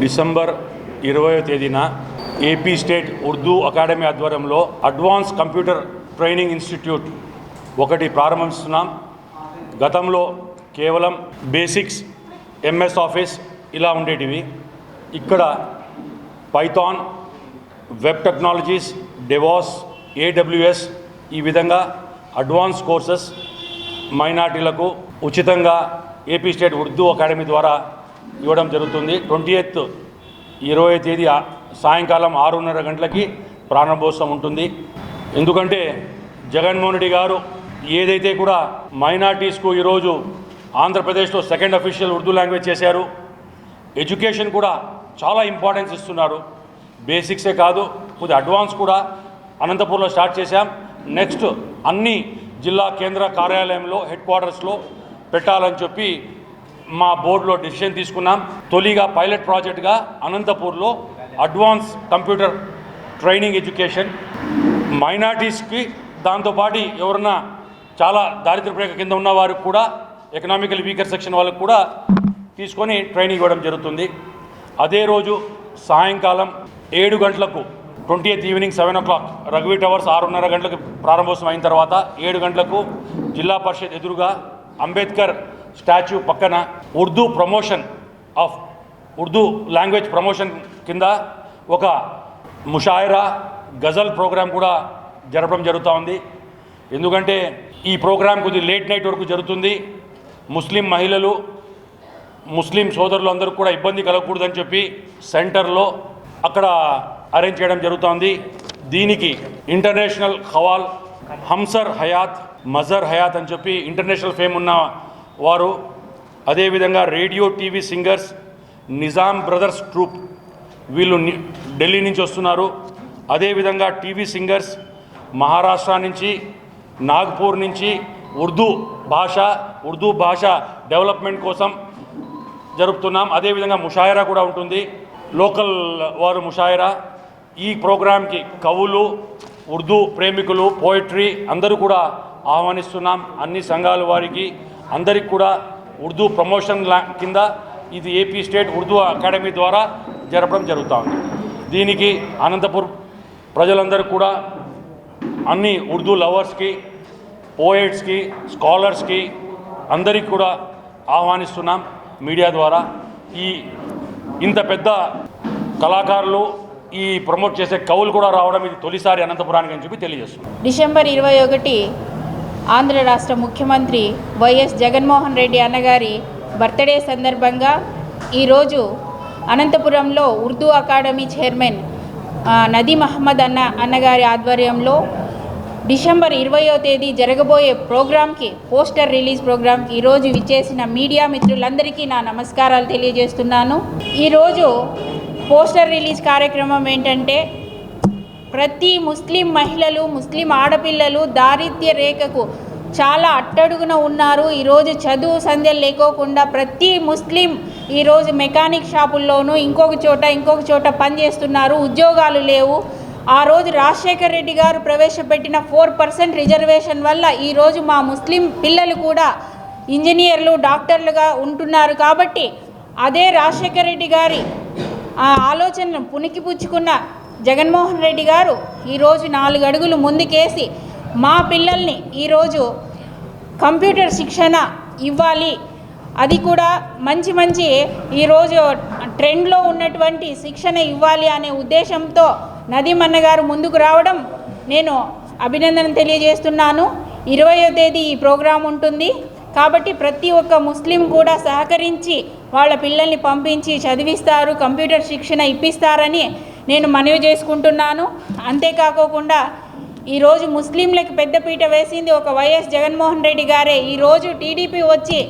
December ఇరవయో తేదీన AP state Urdu academy ఆధ్వర్యంలో అడ్వాన్స్ కంప్యూటర్ ట్రైనింగ్ ఇన్స్టిట్యూట్ ఒకటి ప్రారంభిస్తున్నాం. గతంలో కేవలం బేసిక్స్ ఎంఎస్ ఆఫీస్ ఇలా ఉండేటివి. ఇక్కడ Python web technologies DevOps AWS ఈ విధంగా అడ్వాన్స్ కోర్సెస్ మైనార్టీలకు ఉచితంగా ఏపీ స్టేట్ ఉర్దూ అకాడమీ ద్వారా ఇవ్వడం జరుగుతుంది. ట్వంటీ ఎయిత్ ఇరవై తేదీ సాయంకాలం ఆరున్నర గంటలకి ప్రారంభోత్సవం ఉంటుంది. ఎందుకంటే జగన్మోహన్ రెడ్డి గారు ఏదైతే కూడా మైనార్టీస్కు ఈరోజు ఆంధ్రప్రదేశ్లో సెకండ్ అఫీషియల్ ఉర్దూ లాంగ్వేజ్ చేశారు ఎడ్యుకేషన్ కూడా చాలా ఇంపార్టెన్స్ ఇస్తున్నారు. బేసిక్సే కాదు కొద్ది అడ్వాన్స్ కూడా అనంతపూర్లో స్టార్ట్ చేశాం. నెక్స్ట్ అన్ని జిల్లా కేంద్ర కార్యాలయంలో హెడ్ క్వార్టర్స్లో పెట్టాలని చెప్పి మా బోర్డులో డిసిషన్ తీసుకున్నాం. తొలిగా పైలట్ ప్రాజెక్ట్గా అనంతపూర్లో అడ్వాన్స్ కంప్యూటర్ ట్రైనింగ్ ఎడ్యుకేషన్ మైనార్టీస్కి దాంతోపాటు ఎవరన్నా చాలా దారిద్ర్య రేఖ కింద ఉన్న వారికి కూడా ఎకనామికల్ వీకర్ సెక్షన్ వాళ్ళకు కూడా తీసుకొని ట్రైనింగ్ ఇవ్వడం జరుగుతుంది. అదే రోజు సాయంకాలం ఏడు గంటలకు twenty eighth evening seven o'clock Raghuvi towers ఆరున్నర గంటలకు ప్రారంభోత్సవం అయిన తర్వాత ఏడు గంటలకు జిల్లా పరిషత్ ఎదురుగా అంబేద్కర్ స్టాచ్యూ పక్కన Urdu promotion of Urdu language promotion కింద ఒక ముషాయిరా గజల్ ప్రోగ్రాం కూడా జరపడం జరుగుతూ ఉంది. ఎందుకంటే ఈ ప్రోగ్రాం కొద్ది లేట్ నైట్ వరకు జరుగుతుంది. ముస్లిం మహిళలు ముస్లిం సోదరులు అందరూ కూడా ఇబ్బంది కలగకూడదని చెప్పి సెంటర్లో అక్కడ అరేంజ్ చేయడం జరుగుతోంది దీనికి ఇంటర్నేషనల్ హవాల్ హంసర్ హయాత్ మజర్ హయాత్ అని చెప్పి ఇంటర్నేషనల్ ఫేమ్ ఉన్న వారు అదేవిధంగా radio TV singers Nizam brothers troupe వీళ్ళు ఢిల్లీ నుంచి వస్తున్నారు. అదేవిధంగా టీవీ సింగర్స్ మహారాష్ట్ర నుంచి నాగ్పూర్ నుంచి ఉర్దూ భాష ఉర్దూ భాష డెవలప్మెంట్ కోసం జరుపుతున్నాం. అదేవిధంగా ముషాయరా కూడా ఉంటుంది. లోకల్ వారు ముషాయరా. ఈ ప్రోగ్రాంకి కవులు ఉర్దూ ప్రేమికులు పోయిట్రీ అందరూ కూడా ఆహ్వానిస్తున్నాం. అన్ని సంఘాల వారికి అందరికి కూడా ఉర్దూ ప్రమోషన్ లా కింద ఇది ఏపీ స్టేట్ ఉర్దూ అకాడమీ ద్వారా జరపడం జరుగుతూ ఉంది. దీనికి అనంతపూర్ ప్రజలందరూ కూడా అన్ని ఉర్దూ లవర్స్కి పోయిట్స్కి స్కాలర్స్కి అందరికి కూడా ఆహ్వానిస్తున్నాం మీడియా ద్వారా. ఈ ఇంత పెద్ద కళాకారులు ఈ ప్రమోట్ చేసే కవులు కూడా రావడం ఇది తొలిసారి అనంతపురానికి అని చెప్పి తెలియజేస్తున్నాం. డిసెంబర్ ఇరవై ఒకటి ఆంధ్ర రాష్ట్ర ముఖ్యమంత్రి వైఎస్ జగన్మోహన్ రెడ్డి అన్నగారి బర్త్డే సందర్భంగా ఈరోజు అనంతపురంలో ఉర్దూ అకాడమీ చైర్మన్ నదీ మహమ్మద్ అన్న అన్నగారి ఆధ్వర్యంలో డిసెంబర్ ఇరవయో తేదీ జరగబోయే ప్రోగ్రాంకి పోస్టర్ రిలీజ్ ప్రోగ్రాంకి ఈరోజు విచ్చేసిన మీడియా మిత్రులందరికీ నా నమస్కారాలు తెలియజేస్తున్నాను. ఈరోజు పోస్టర్ రిలీజ్ కార్యక్రమం ఏంటంటే ప్రతి ముస్లిం మహిళలు ముస్లిం ఆడపిల్లలు దారిద్ర్య రేఖకు చాలా అట్టడుగున ఉన్నారు. ఈరోజు చదువు సంధ్యలు లేకోకుండా ప్రతి ముస్లిం ఈరోజు మెకానిక్ షాపుల్లోనూ ఇంకొక చోట ఇంకొక చోట పనిచేస్తున్నారు ఉద్యోగాలు లేవు. ఆ రోజు రాజశేఖర రెడ్డి గారు ప్రవేశపెట్టిన ఫోర్ పర్సెంట్ రిజర్వేషన్ వల్ల ఈరోజు మా ముస్లిం పిల్లలు కూడా ఇంజనీర్లు డాక్టర్లుగా ఉంటున్నారు. కాబట్టి అదే రాజశేఖర రెడ్డి గారి ఆ ఆలోచనను పుణికిపుచ్చుకున్న జగన్మోహన్ రెడ్డి గారు ఈరోజు నాలుగు అడుగులు ముందుకేసి మా పిల్లల్ని ఈరోజు కంప్యూటర్ శిక్షణ ఇవ్వాలి. అది కూడా మంచి మంచి ఈరోజు ట్రెండ్లో ఉన్నటువంటి శిక్షణ ఇవ్వాలి అనే ఉద్దేశంతో నదీమన్న గారు ముందుకు రావడం నేను అభినందన తెలియజేస్తున్నాను. ఇరవయో తేదీ ఈ ప్రోగ్రాం ఉంటుంది. కాబట్టి ప్రతి ఒక్క ముస్లిం కూడా సహకరించి వాళ్ళ పిల్లల్ని పంపించి చదివిస్తారు కంప్యూటర్ శిక్షణ ఇప్పిస్తారని నేను మనవి చేసుకుంటున్నాను. అంతేకాకోకుండా ఈరోజు ముస్లింలకు పెద్దపీట వేసింది ఒక వైఎస్ జగన్మోహన్ రెడ్డి గారే. ఈరోజు టీడీపీ వచ్చి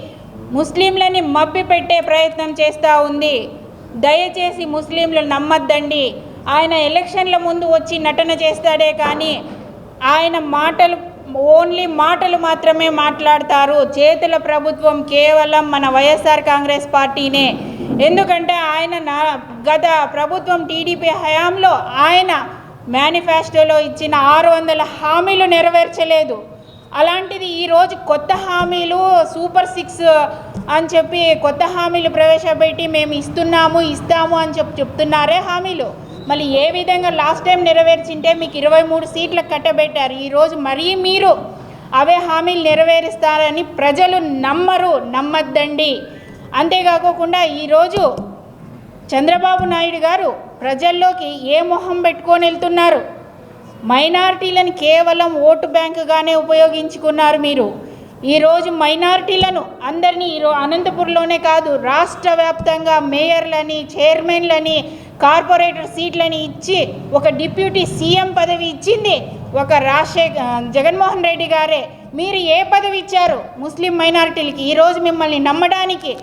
ముస్లింలని మబ్బి పెట్టే ప్రయత్నం చేస్తూ ఉంది. దయచేసి ముస్లింలు నమ్మద్దండి. ఆయన ఎలక్షన్ల ముందు వచ్చి నటన చేస్తాడే కానీ ఆయన మాటలు ఓన్లీ మాటలు మాత్రమే మాట్లాడతారు. చేతుల ప్రభుత్వం కేవలం మన వైఎస్ఆర్ కాంగ్రెస్ పార్టీనే. ఎందుకంటే ఆయన నా గత ప్రభుత్వం టీడీపీ హయాంలో ఆయన మేనిఫెస్టోలో ఇచ్చిన ఆరు వందల హామీలు నెరవేర్చలేదు. అలాంటిది ఈరోజు కొత్త హామీలు సూపర్ సిక్స్ అని చెప్పి కొత్త హామీలు ప్రవేశపెట్టి మేము ఇస్తున్నాము ఇస్తాము అని చెప్పి చెప్తున్నారే హామీలు? మళ్ళీ ఏ విధంగా లాస్ట్ టైం నెరవేర్చింటే మీకు ఇరవై మూడు సీట్లకు కట్టబెట్టారు. ఈరోజు మరీ మీరు అవే హామీలు నెరవేరుస్తారని ప్రజలు నమ్మరు నమ్మద్దండి. అంతేకాకుండా ఈరోజు చంద్రబాబు నాయుడు గారు ప్రజల్లోకి ఏ మొహం పెట్టుకొని వెళ్తున్నారు? మైనారిటీలను కేవలం ఓటు బ్యాంకుగానే ఉపయోగించుకున్నారు మీరు. ఈరోజు మైనారిటీలను అందరినీ ఈరో అనంతపురంలోనే కాదు రాష్ట్ర వ్యాప్తంగా మేయర్లని చైర్మన్లని కార్పొరేటర్ సీట్లని ఇచ్చి ఒక డిప్యూటీ సీఎం పదవి ఇచ్చింది ఒక రాజశేఖర్ జగన్మోహన్ రెడ్డి గారే. మీరు ఏ పదవి ఇచ్చారు ముస్లిం మైనారిటీలకి? ఈరోజు మిమ్మల్ని నమ్మడానికి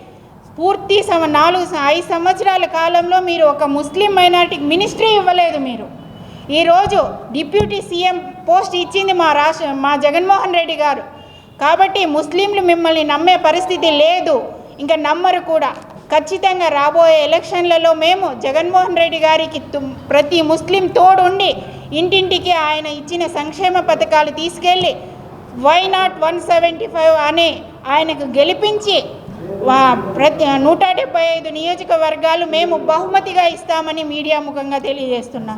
పూర్తి సమ నాలుగు ఐదు సంవత్సరాల కాలంలో మీరు ఒక ముస్లిం మైనారిటీకి మినిస్ట్రీ ఇవ్వలేదు మీరు. ఈరోజు డిప్యూటీ సీఎం పోస్ట్ ఇచ్చింది మా రాష్ట్ర మా జగన్మోహన్ రెడ్డి గారు. కాబట్టి ముస్లింలు మిమ్మల్ని నమ్మే పరిస్థితి లేదు. ఇంకా నమ్మరు కూడా. ఖచ్చితంగా రాబోయే ఎలక్షన్లలో మేము జగన్మోహన్ రెడ్డి గారికి తు- ప్రతి ముస్లిం తోడుండి ఇంటింటికి ఆయన ఇచ్చిన సంక్షేమ పథకాలు తీసుకెళ్ళి why not one seventy five అని ఆయనకు గెలిపించి ప్రతి నూట డెబ్బై ఐదు నియోజకవర్గాలు మేము బహుమతిగా ఇస్తామని మీడియా ముఖంగా తెలియజేస్తున్నాం.